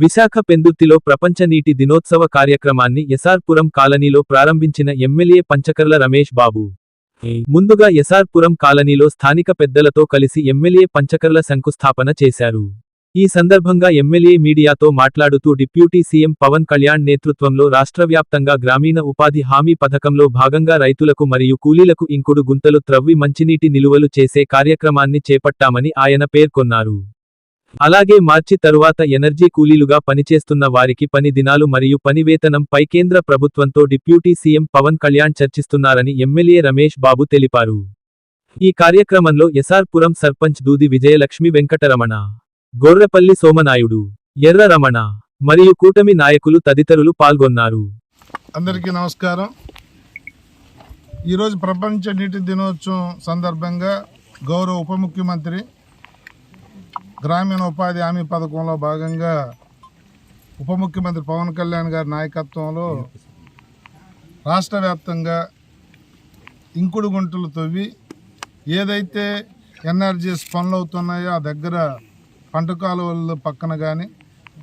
విశాఖ పెందుర్తిలో ప్రపంచ నీటి దినోత్సవ కార్యక్రమాన్ని ఎస్ఆర్పురం కాలనీలో ప్రారంభించిన ఎమ్మెల్యే పంచకర్ల రమేష్ బాబు. ముందుగా ఎస్ఆర్పురం కాలనీలో స్థానిక పెద్దలతో కలిసి ఎమ్మెల్యే పంచకర్ల శంకుస్థాపన చేశారు. ఈ సందర్భంగా ఎమ్మెల్యే మీడియాతో మాట్లాడుతూ డిప్యూటీ సీఎం పవన్ కళ్యాణ్ నేతృత్వంలో రాష్ట్రవ్యాప్తంగా గ్రామీణ ఉపాధి హామీ పథకంలో భాగంగా రైతులకు మరియు కూలీలకు ఇంకుడు గుంతలు త్రవ్వి మంచినీటి నిలువలు చేసే కార్యక్రమాన్ని చేపట్టామని ఆయన పేర్కొన్నారు. అలాగే మార్చి తరువాత ఎనర్జీ కూలీలుగా పనిచేస్తున్న వారికి పని దినాలు మరియు పని వేతనం పై కేంద్ర ప్రభుత్వంతో డిప్యూటీ సీఎం పవన్ కళ్యాణ్ చర్చిస్తున్నారని ఎమ్మెల్యే రమేష్ బాబు తెలిపారు. ఈ కార్యక్రమంలో ఎస్ఆర్పురం సర్పంచ్ దూది విజయలక్ష్మి వెంకటరమణ గొర్రెపల్లి సోమనాయుడు ఎర్ర రమణ మరియు కూటమి నాయకులు తదితరులు పాల్గొన్నారు. అందరికీ నమస్కారం. ఈరోజు ప్రపంచ నీటి దినోత్సవం సందర్భంగా గౌరవ ఉప ముఖ్యమంత్రి గ్రామీణ ఉపాధి హామీ పథకంలో భాగంగా ఉప ముఖ్యమంత్రి పవన్ కళ్యాణ్ గారి నాయకత్వంలో రాష్ట్ర వ్యాప్తంగా ఇంకుడు గుంటలు తవ్వి ఏదైతే ఎన్ఆర్జీఎస్ పనులు అవుతున్నాయో ఆ దగ్గర పంట కాలువల పక్కన కానీ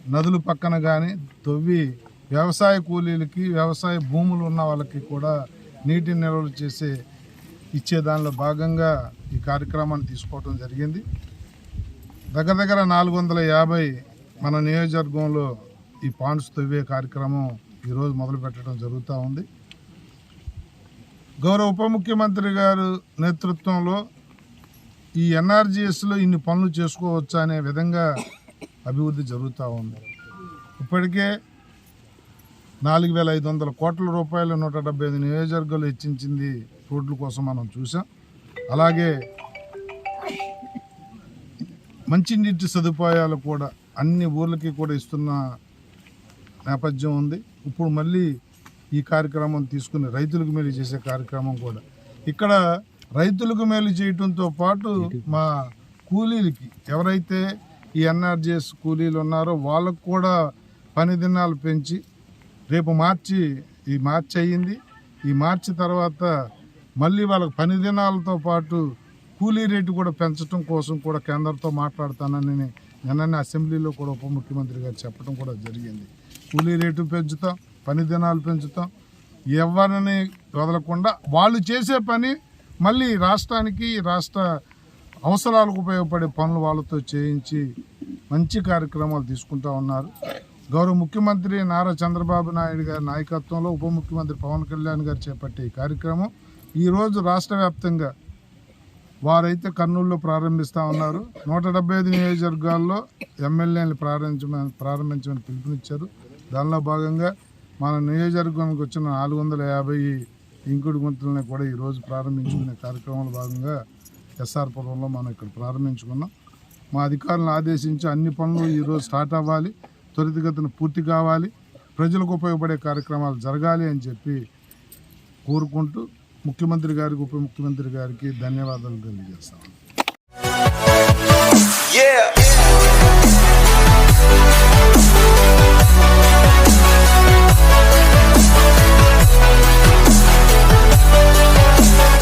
నదుల పక్కన కానీ తవ్వి వ్యవసాయ కూలీలకి వ్యవసాయ భూములు ఉన్న వాళ్ళకి కూడా నీటిని నిల్వలు చేసే ఇచ్చే దానిలో భాగంగా ఈ కార్యక్రమాన్ని తీసుకోవడం జరిగింది. దగ్గర దగ్గర నాలుగు వందల యాభై మన నియోజకవర్గంలో ఈ పాండ్స్ తవ్వే కార్యక్రమం ఈరోజు మొదలు పెట్టడం జరుగుతూ ఉంది. గౌరవ ఉప ముఖ్యమంత్రి గారు నేతృత్వంలో ఈ ఎన్ఆర్జీఎస్లో ఇన్ని పనులు చేసుకోవచ్చా అనే విధంగా అభివృద్ధి జరుగుతూ ఉంది. ఇప్పటికే నాలుగు వేల ఐదు వందల కోట్ల రూపాయలు నూట డెబ్బై ఐదు నియోజకవర్గాలు హెచ్చించింది రోడ్ల కోసం మనం చూసాం అలాగే మంచినీటి సదుపాయాలు కూడా అన్ని ఊర్లకి కూడా ఇస్తున్న నేపథ్యం ఉంది. ఇప్పుడు మళ్ళీ ఈ కార్యక్రమం తీసుకుని రైతులకు మేలు చేసే కార్యక్రమం కూడా. ఇక్కడ రైతులకు మేలు చేయటంతో పాటు మా కూలీలకి ఎవరైతే ఈ ఎన్ఆర్జిఎస్ కూలీలు ఉన్నారో వాళ్ళకు కూడా పని దినాలు పెంచి రేపు మార్చి ఈ మార్చి అయ్యింది ఈ మార్చి తర్వాత మళ్ళీ వాళ్ళకి పని దినాలతో పాటు కూలీ రేటు కూడా పెంచడం కోసం కూడా కేంద్రంతో మాట్లాడతానని నిన్ననే అసెంబ్లీలో కూడా ఉప ముఖ్యమంత్రి గారు చెప్పడం కూడా జరిగింది. కూలీ రేటు పెంచుతాం పని దినాలు పెంచుతాం. ఎవరిని వదలకుండా వాళ్ళు చేసే పని మళ్ళీ రాష్ట్రానికి రాష్ట్ర అవసరాలకు ఉపయోగపడే పనులు వాళ్ళతో చేయించి మంచి కార్యక్రమాలు తీసుకుంటా ఉన్నారు. గౌరవ ముఖ్యమంత్రి నారా చంద్రబాబు నాయుడు గారి నాయకత్వంలో ఉప ముఖ్యమంత్రి పవన్ కళ్యాణ్ గారు చేపట్టే ఈ కార్యక్రమం. ఈరోజు రాష్ట్ర వ్యాప్తంగా వారైతే కర్నూలులో ప్రారంభిస్తూ ఉన్నారు. నూట డెబ్బై ఐదు నియోజకవర్గాల్లో ఎమ్మెల్యేలు ప్రారంభించమని ప్రారంభించమని పిలుపునిచ్చారు. దానిలో భాగంగా మన నియోజకవర్గానికి వచ్చిన నాలుగు వందల యాభై ఇంకుడు గుంతలని కూడా ఈరోజు ప్రారంభించుకునే కార్యక్రమంలో భాగంగా ఎస్ఆర్ పురంలో మనం ఇక్కడ ప్రారంభించుకున్నాం. మా అధికారులను ఆదేశించి అన్ని పనులు ఈరోజు స్టార్ట్ అవ్వాలి. త్వరితగతిన పూర్తి కావాలి. ప్రజలకు ఉపయోగపడే కార్యక్రమాలు జరగాలి అని చెప్పి కోరుకుంటూ ముఖ్యమంత్రి గారికి ఉప ముఖ్యమంత్రి గారికి ధన్యవాదాలు తెలియజేస్తాను Yeah.